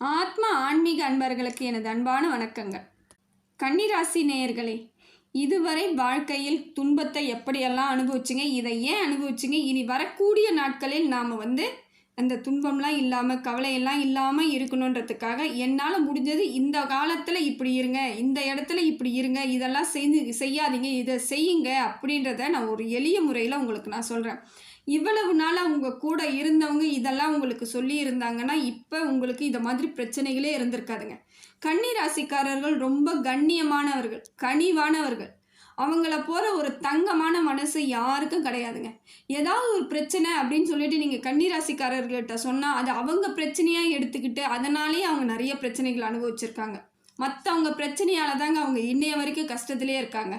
ஆத்ம ஆன்மீக அன்பர்களுக்கு எனது அன்பான வணக்கங்கள். கன்னிராசி நேயர்களே இதுவரை வாழ்க்கையில் துன்பத்தை எப்படியெல்லாம் அனுபவிச்சிங்க இதை ஏன் அனுபவிச்சிங்க இனி வரக்கூடிய நாட்களில் நாம் வந்து அந்த துன்பம்லாம் இல்லாமல் கவலையெல்லாம் இல்லாமல் இருக்கணுன்றதுக்காக என்னால் முடிஞ்சது இந்த காலத்தில் இப்படி இருங்க இந்த இடத்துல இப்படி இருங்க இதெல்லாம் செய்து செய்யாதீங்க இதை செய்யுங்க அப்படின்றத நான் ஒரு எளிய முறையில் உங்களுக்கு நான் சொல்கிறேன் இவ்வளவு நாளாக அவங்க கூட இருந்தவங்க இதெல்லாம் உங்களுக்கு சொல்லி இருந்தாங்கன்னா இப்போ உங்களுக்கு இந்த மாதிரி பிரச்சனைகளே இருந்திருக்காதுங்க. கன்னி ராசிக்காரர்கள் ரொம்ப கண்ணியமானவர்கள் கனிவானவர்கள். அவங்கள போகிற ஒரு தங்கமான மனசு யாருக்கும் கிடையாதுங்க. ஏதாவது ஒரு பிரச்சனை அப்படின்னு சொல்லிட்டு நீங்கள் கன்னிராசிக்காரர்கள்ட்ட சொன்னால் அது அவங்க பிரச்சனையாக எடுத்துக்கிட்டு அதனாலேயே அவங்க நிறைய பிரச்சனைகள் அனுபவிச்சிருக்காங்க. மற்றவங்க பிரச்சனையால் தாங்க அவங்க இன்னைய வரைக்கும் கஷ்டத்துலேயே இருக்காங்க.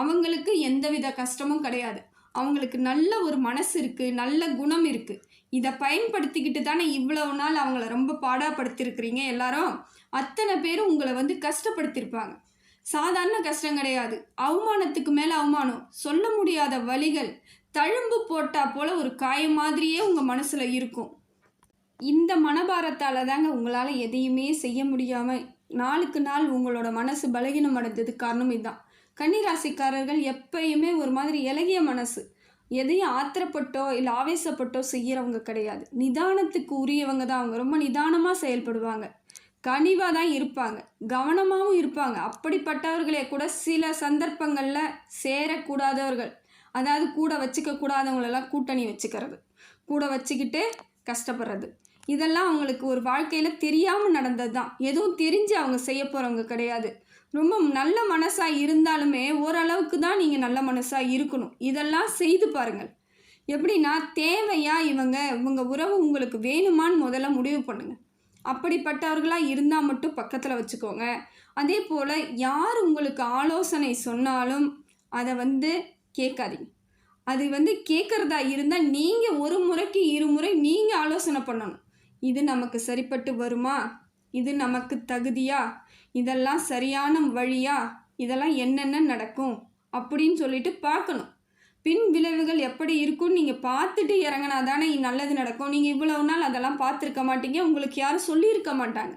அவங்களுக்கு எந்தவித கஷ்டமும் கிடையாது. அவங்களுக்கு நல்ல ஒரு மனசு இருக்குது நல்ல குணம் இருக்குது இதை பயன்படுத்திக்கிட்டு தானே இவ்வளவு நாள் அவங்கள ரொம்ப பாடாப்படுத்திருக்கிறீங்க எல்லாரும்? அத்தனை பேரும் உங்களை வந்து கஷ்டப்படுத்தியிருப்பாங்க சாதாரண கஷ்டம் கிடையாது. அவமானத்துக்கு மேலே அவமானம். சொல்ல முடியாத வழிகள். தழும்பு போட்டா போல ஒரு காயம் மாதிரியே உங்கள் மனசில் இருக்கும். இந்த மனபாரத்தால் தாங்க உங்களால் எதையுமே செய்ய முடியாமல் நாளுக்கு நாள் உங்களோட மனசு பலகீனம் அடைஞ்சதுக்கு காரணம் இதுதான் கன்னிராசிக்காரர்கள் எப்பயுமே ஒரு மாதிரி இலகிய மனசு. எதையும் ஆத்திரப்பட்டோ இல்லை ஆவேசப்பட்டோ செய்கிறவங்க கிடையாது. நிதானத்துக்கு உரியவங்க தான் அவங்க. ரொம்ப நிதானமாக செயல்படுவாங்க. கனிவாக தான் இருப்பாங்க. கவனமாகவும் இருப்பாங்க. அப்படிப்பட்டவர்களே கூட சில சந்தர்ப்பங்களில் சேரக்கூடாதவர்கள். அதாவது கூட வச்சுக்க கூடாதவங்களெல்லாம் கூட்டணி வச்சுக்கிறது. கூட வச்சுக்கிட்டு கஷ்டப்படுறது. இதெல்லாம் அவங்களுக்கு ஒரு வாழ்க்கையில் தெரியாமல் நடந்தது தான் எதுவும் தெரிஞ்சு அவங்க செய்ய போகிறவங்க கிடையாது. ரொம்ப நல்ல மனசாக இருந்தாலுமே ஓரளவுக்கு தான் நீங்கள் நல்ல மனசாக இருக்கணும். இதெல்லாம் செய்து பாருங்கள். எப்படின்னா தேவையா இவங்க இவங்க உறவு உங்களுக்கு வேணுமான்னு முதல்ல முடிவு பண்ணுங்கள் அப்படிப்பட்டவர்களாக இருந்தால் மட்டும் பக்கத்தில் வச்சுக்கோங்க. அதே போல் யார் உங்களுக்கு ஆலோசனை சொன்னாலும் அதை வந்து கேட்காதீங்க. அது வந்து கேட்குறதா இருந்தால் நீங்கள் ஒரு முறைக்கு இருமுறை நீங்கள் ஆலோசனை பண்ணணும். இது நமக்கு சரிப்பட்டு வருமா? இது நமக்கு தகுதியா? இதெல்லாம் சரியான வழியா? இதெல்லாம் என்னென்ன நடக்கும்? அப்படின்னு சொல்லிட்டு பார்க்கணும். பின் விளைவுகள் எப்படி இருக்கும்னு நீங்கள் பார்த்துட்டு இறங்கினா தானே நல்லது நடக்கும். நீங்கள் இவ்வளவு நாள் அதெல்லாம் பார்த்துருக்க மாட்டீங்க. உங்களுக்கு யாரும் சொல்லியிருக்க மாட்டாங்க.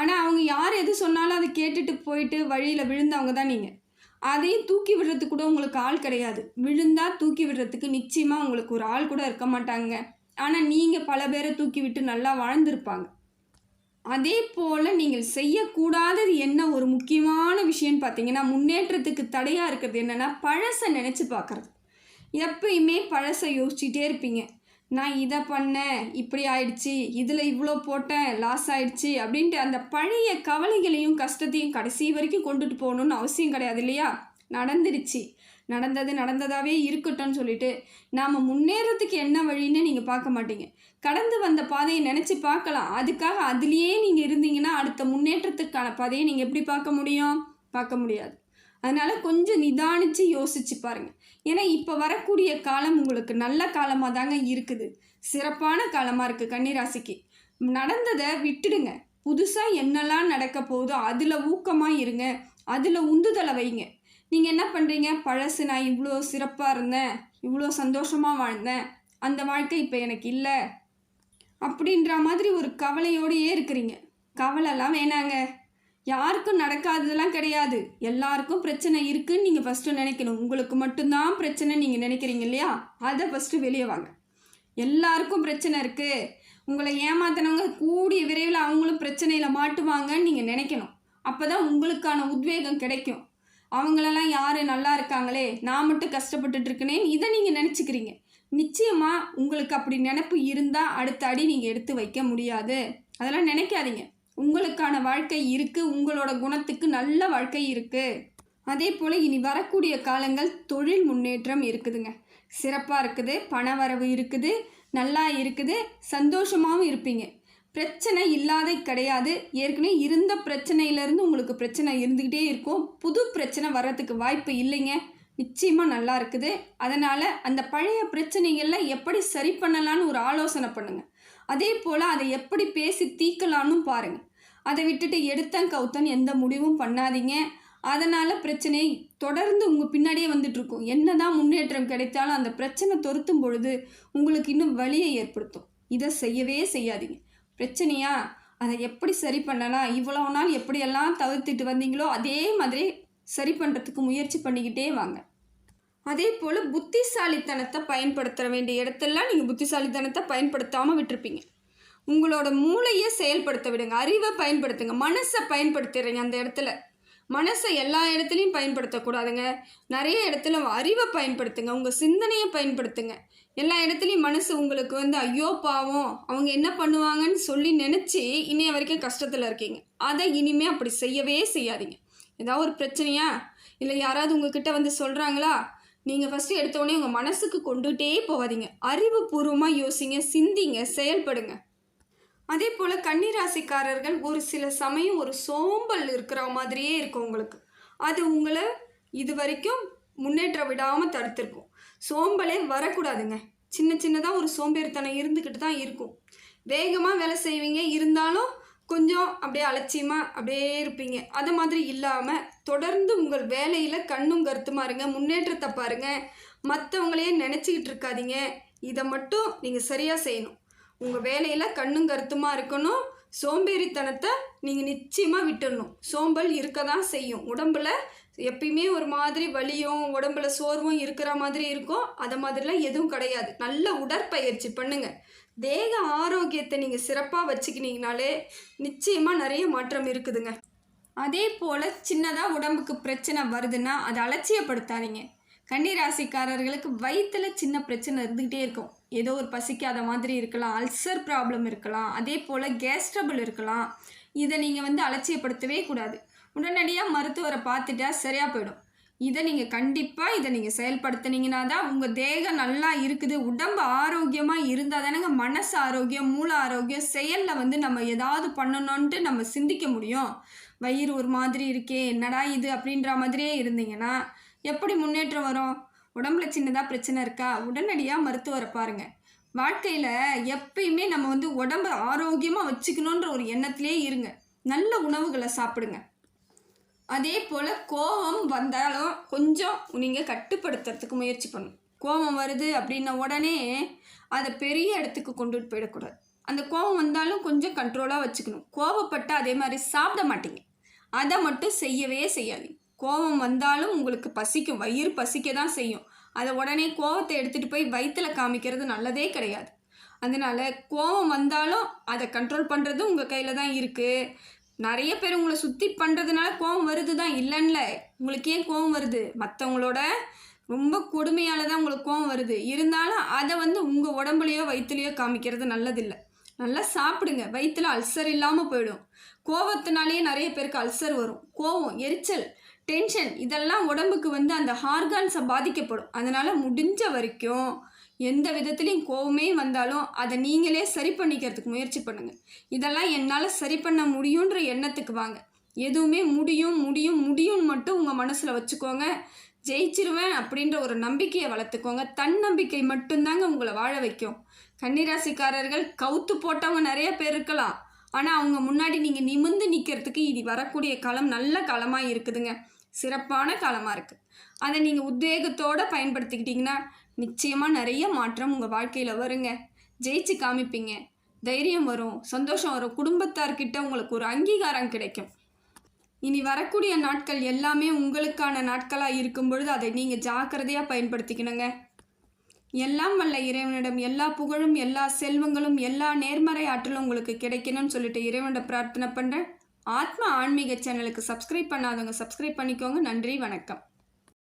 ஆனால் அவங்க யார் எது சொன்னாலும் அதை கேட்டுட்டு போயிட்டு வழியில் விழுந்தவங்க தான் நீங்கள் அதையும் தூக்கி விடுறதுக்கு கூட உங்களுக்கு ஆள் கிடையாது. விழுந்தா தூக்கி விடுறதுக்கு நிச்சயமாக உங்களுக்கு ஒரு ஆள் கூட இருக்க மாட்டாங்க. ஆனால் நீங்கள் பல பேரை தூக்கி விட்டு நல்லா வாழ்ந்திருப்பாங்க. அதே போல் நீங்கள் செய்யக்கூடாதது என்ன ஒரு முக்கியமான விஷயம்னு பார்த்தீங்கன்னா முன்னேற்றத்துக்கு தடையாக இருக்கிறது என்னென்னா பழசை நினச்சி பார்க்குறது. எப்பயுமே பழசை யோசிச்சுட்டே இருப்பீங்க. நான் இதை பண்ணேன் இப்படி ஆயிடுச்சு இதில் இவ்வளோ போட்டேன் லாஸ் ஆயிடுச்சு அப்படின்ட்டு அந்த பழைய கவலைகளையும் கஷ்டத்தையும் கடைசி வரைக்கும் கொண்டுட்டு போகணுன்னு அவசியம் கிடையாது இல்லையா? நடந்துடுச்சு. நடந்தது நடந்ததாகவே இருக்கட்டும்னு சொல்லிட்டு நாம் முன்னேறதுக்கு என்ன வழின்னு நீங்கள் பார்க்க மாட்டீங்க. கடந்து வந்த பாதையை நினச்சி பார்க்கலாம். அதுக்காக அதுலேயே நீங்கள் இருந்தீங்கன்னா அடுத்த முன்னேற்றத்துக்கான பாதையை நீங்கள் எப்படி பார்க்க முடியும்? பார்க்க முடியாது. அதனால் கொஞ்சம் நிதானித்து யோசிச்சு பாருங்கள் ஏன்னா இப்போ வரக்கூடிய காலம் உங்களுக்கு நல்ல காலமாக தாங்க இருக்குது. சிறப்பான காலமாக இருக்குது கன்னிராசிக்கு. நடந்ததை விட்டுடுங்க. புதுசாக என்னெல்லாம் நடக்க போகுதோ அதில் ஊக்கமாக இருங்க. அதில் உந்துதலை வைங்க. நீங்கள் என்ன பண்ணுறீங்க பழசு நான் இவ்வளோ சிறப்பாக இருந்தேன் இவ்வளோ சந்தோஷமாக வாழ்ந்தேன். அந்த வாழ்க்கை இப்போ எனக்கு இல்லை. அப்படின்ற மாதிரி ஒரு கவலையோடையே இருக்கிறீங்க. கவலைலாம் வேணாங்க. யாருக்கும் நடக்காததெல்லாம் கிடையாது. எல்லாருக்கும் பிரச்சனை இருக்குன்னு நீங்கள் ஃபஸ்ட்டு நினைக்கணும். உங்களுக்கு மட்டும்தான் பிரச்சனை நீங்கள் நினைக்கிறீங்க இல்லையா? அதை ஃபஸ்ட்டு வெளியே வாங்க. எல்லாருக்கும் பிரச்சனை இருக்குது உங்களை ஏமாத்தினவங்க கூடிய விரைவில் அவங்களும் பிரச்சனையில் மாட்டுவாங்கன்னு நீங்கள் நினைக்கணும். அப்போ தான் உங்களுக்கான உத்வேகம் கிடைக்கும். அவங்களெல்லாம் யார் நல்லா இருக்காங்களே? நான் மட்டும் கஷ்டப்பட்டுட்ருக்கேனே இதை நீங்கள் நினச்சிக்கிறீங்க. நிச்சயமாக உங்களுக்கு அப்படி நினப்பு இருந்தால் அடுத்த அடி நீங்கள் எடுத்து வைக்க முடியாது. அதெல்லாம் நினைக்காதீங்க. உங்களுக்கான வாழ்க்கை இருக்குது உங்களோட குணத்துக்கு நல்ல வாழ்க்கை இருக்குது அதே போல் இனி வரக்கூடிய காலங்கள் தொழில் முன்னேற்றம் இருக்குதுங்க. சிறப்பாக இருக்குது பண வரவு இருக்குது நல்லா இருக்குது சந்தோஷமாகவும் இருப்பீங்க. பிரச்சனை இல்லாத கிடையாது. ஏற்கனவே இருந்த பிரச்சனையிலேருந்து உங்களுக்கு பிரச்சனை இருந்துக்கிட்டே இருக்கும். புது பிரச்சனை வர்றதுக்கு வாய்ப்பு இல்லைங்க. நிச்சயமாக நல்லா இருக்குது. அதனால் அந்த பழைய பிரச்சனைகளில் எப்படி சரி பண்ணலான்னு ஒரு ஆலோசனை பண்ணுங்கள் அதே போல் அதை எப்படி பேசி தீக்கலான்னு பாருங்கள் அதை விட்டுட்டு எடுத்தன் கவுத்தன் எந்த முடிவும் பண்ணாதீங்க. அதனால் பிரச்சனை தொடர்ந்து உங்கள் பின்னாடியே வந்துட்டுருக்கும் என்ன தான் முன்னேற்றம் கிடைத்தாலும் அந்த பிரச்சனை தொருத்தும் பொழுது உங்களுக்கு இன்னும் வழியை ஏற்படுத்தும். இதை செய்யவே செய்யாதீங்க. பிரச்சனையா? அதை எப்படி சரி பண்ணலாம்? இவ்வளோ நாள் எப்படியெல்லாம் தவிர்த்துட்டு வந்தீங்களோ அதே மாதிரி சரி பண்ணுறதுக்கு முயற்சி பண்ணிக்கிட்டே வாங்க. அதே போல் புத்திசாலித்தனத்தை பயன்படுத்த வேண்டிய இடத்துலலாம் நீங்கள் புத்திசாலித்தனத்தை பயன்படுத்தாமல் விட்டுருப்பீங்க. உங்களோட மூளையை செயல்படுத்த விடுங்க. அறிவை பயன்படுத்துங்க. மனசை பயன்படுத்திடுறீங்க அந்த இடத்துல. மனசை எல்லா இடத்துலையும் பயன்படுத்தக்கூடாதுங்க. நிறைய இடத்துல அறிவை பயன்படுத்துங்க. உங்கள் சிந்தனையை பயன்படுத்துங்க. எல்லா இடத்துலையும் மனசு உங்களுக்கு வந்து ஐயோ பாவம். அவங்க என்ன பண்ணுவாங்கன்னு சொல்லி நினச்சி இன்னைய வரைக்கும் கஷ்டத்தில் இருக்கீங்க. அதை இனிமே அப்படி செய்யவே செய்யாதீங்க. ஏதாவது ஒரு பிரச்சனையா? இல்லை யாராவது உங்ககிட்ட வந்து சொல்கிறாங்களா நீங்கள் ஃபஸ்ட்டு எடுத்தோடனே உங்கள் மனசுக்கு கொண்டுகிட்டே போகாதீங்க அறிவுபூர்வமாக யோசிங்க சிந்திங்க செயல்படுங்க. அதே போல் கன்னிராசிக்காரர்கள் ஒரு சில சமயம் ஒரு சோம்பல் இருக்கிற மாதிரியே இருக்கும் உங்களுக்கு. அது உங்களை இது வரைக்கும் முன்னேற்ற விடாமல் தடுத்திருக்கும். சோம்பலே வரக்கூடாதுங்க. சின்ன சின்னதாக ஒரு சோம்பேறித்தனம் இருந்துக்கிட்டு தான் இருக்கும். வேகமாக வேலை செய்வீங்க. இருந்தாலும் கொஞ்சம் அப்படியே அலட்சியமாக அப்படியே இருப்பீங்க. அது மாதிரி இல்லாமல் தொடர்ந்து உங்கள் வேலையில் கண்ணும் கருத்துமா இருங்க முன்னேற்றத்தை பாருங்க. மற்றவங்களையே நினச்சிக்கிட்டு இருக்காதீங்க. இதை மட்டும் நீங்கள் சரியாக செய்யணும். உங்கள் வேலையில் கண்ணும் கருத்துமா இருக்கணும். சோம்பேறித்தனத்தை நீங்கள் நிச்சயமாக விட்டுடணும் சோம்பல் இருக்க தான் செய்யும். உடம்புல எப்பயுமே ஒரு மாதிரி வலியும் உடம்புல சோர்வும் இருக்கிற மாதிரி இருக்கும். அதை மாதிரிலாம் எதுவும் கிடையாது. நல்ல உடற்பயிற்சி பண்ணுங்கள் தேக ஆரோக்கியத்தை நீங்கள் சிறப்பாக வச்சுக்கினீங்கனாலே நிச்சயமாக நிறைய மாற்றம் இருக்குதுங்க. அதே போல் சின்னதாக உடம்புக்கு பிரச்சனை வருதுன்னா அதை அலட்சியப்படுத்தாதீங்க. கன்னிராசிக்காரர்களுக்கு வயிற்றில் சின்ன பிரச்சனை இருந்துக்கிட்டே இருக்கும். ஏதோ ஒரு பசிக்காத மாதிரி இருக்கலாம் அல்சர் ப்ராப்ளம் இருக்கலாம் அதே போல் கேஸ் ட்ரபிள் இருக்கலாம். இதை நீங்கள் வந்து அலட்சியப்படுத்தவே கூடாது. உடனடியாக மருத்துவரை பார்த்துட்டா சரியாக போயிடும். இதை நீங்கள் கண்டிப்பாக இதை நீங்கள் செயல்படுத்துனீங்கன்னா தான் உங்கள் தேகம் நல்லா இருக்குது. உடம்பு ஆரோக்கியமாக இருந்தால் தானேங்க மனசு ஆரோக்கியம் மூல ஆரோக்கியம் செயலில் வந்து நம்ம ஏதாவது பண்ணணுன்ட்டு நம்ம சிந்திக்க முடியும். வயிறு ஒரு மாதிரி இருக்கே என்னடா இது அப்படின்ற மாதிரியே இருந்தீங்கன்னா எப்படி முன்னேற்றம் வரும்? உடம்புல சின்னதாக பிரச்சனை இருக்கா? உடனடியாக மருத்துவரை பாருங்கள் வாழ்க்கையில் எப்பயுமே நம்ம வந்து உடம்பு ஆரோக்கியமாக வச்சுக்கணுன்ற ஒரு எண்ணத்திலே இருங்க. நல்ல உணவுகளை சாப்பிடுங்க. அதே போல் கோபம் வந்தாலும் கொஞ்சம் நீங்கள் கட்டுப்படுத்துறதுக்கு முயற்சி பண்ணணும் கோபம் வருது அப்படின்ன உடனே அதை பெரிய இடத்துக்கு கொண்டுட்டு போயிடக்கூடாது. அந்த கோபம் வந்தாலும் கொஞ்சம் கண்ட்ரோலாக வச்சுக்கணும். கோபப்பட்டு அதே மாதிரி சாப்பிட மாட்டீங்க. அதை மட்டும் செய்யவே செய்யாதீங்க. கோபம் வந்தாலும் உங்களுக்கு பசிக்கும். வயிறு பசிக்க தான் செய்யும். அதை உடனே கோபத்தை எடுத்துகிட்டு போய் வயிற்றில் காமிக்கிறது நல்லதே கிடையாது. அதனால் கோபம் வந்தாலும் அதை கண்ட்ரோல் பண்ணுறது உங்கள் கையில் தான் இருக்குது நிறைய பேர் உங்களை சுற்றி பண்ணுறதுனால கோவம் வருது தான் இல்லைன்ல. உங்களுக்கு ஏன் கோவம் வருது? மற்றவங்களோட ரொம்ப கொடுமையால் தான் உங்களுக்கு கோவம் வருது. இருந்தாலும் அதை வந்து உங்கள் உடம்புலையோ வயிற்றுலையோ காமிக்கிறது நல்லதில்லை. நல்லா சாப்பிடுங்க. வயிற்றில் அல்சர் இல்லாமல் போயிடும். கோவத்தினாலேயே நிறைய பேருக்கு அல்சர் வரும். கோவம் எரிச்சல் டென்ஷன் இதெல்லாம் உடம்புக்கு வந்து அந்த ஹார்கான்ஸை பாதிக்கப்படும். அதனால் முடிஞ்ச வரைக்கும் எந்த விதத்துலேயும் கோவமே வந்தாலும் அதை நீங்களே சரி பண்ணிக்கிறதுக்கு முயற்சி பண்ணுங்கள் இதெல்லாம் என்னால் சரி பண்ண முடியுன்ற எண்ணத்துக்கு வாங்க. எதுவுமே முடியும் முடியும் முடியும்னு மட்டும் உங்கள் மனசில் வச்சுக்கோங்க. ஜெயிச்சிருவேன் அப்படின்ற ஒரு நம்பிக்கையை வளர்த்துக்கோங்க. தன்னம்பிக்கை மட்டும்தாங்க உங்களை வாழ வைக்கும். கன்னிராசிக்காரர்கள் கவுத்து போட்டவங்க நிறைய பேர் இருக்கலாம். ஆனால் அவங்க முன்னாடி நீங்கள் நிமிந்து நிற்கிறதுக்கு இனி வரக்கூடிய காலம் நல்ல காலமாக இருக்குதுங்க. சிறப்பான காலமாக இருக்குது அதை நீங்கள் உத்வேகத்தோடு பயன்படுத்திக்கிட்டிங்கன்னா நிச்சயமாக நிறைய மாற்றம் உங்கள் வாழ்க்கையில் வருங்க. ஜெயிச்சு காமிப்பீங்க. தைரியம் வரும் சந்தோஷம் வரும். குடும்பத்தார்கிட்ட உங்களுக்கு ஒரு அங்கீகாரம் கிடைக்கும். இனி வரக்கூடிய நாட்கள் எல்லாமே உங்களுக்கான நாட்களாக இருக்கும் பொழுது அதை நீங்கள் ஜாக்கிரதையாக பயன்படுத்திக்கணுங்க. எல்லாம் வல்ல இறைவனிடம் எல்லா புகழும் எல்லா செல்வங்களும் எல்லா நேர்மறை ஆற்றலும் உங்களுக்கு கிடைக்கணும்னு சொல்லிட்டு இறைவனிடம் பிரார்த்தனை பண்ணுறேன் ஆத்மா ஆன்மீக சேனலுக்கு சப்ஸ்கிரைப் பண்ணாதவங்க சப்ஸ்கிரைப் பண்ணிக்கோங்க. நன்றி வணக்கம்.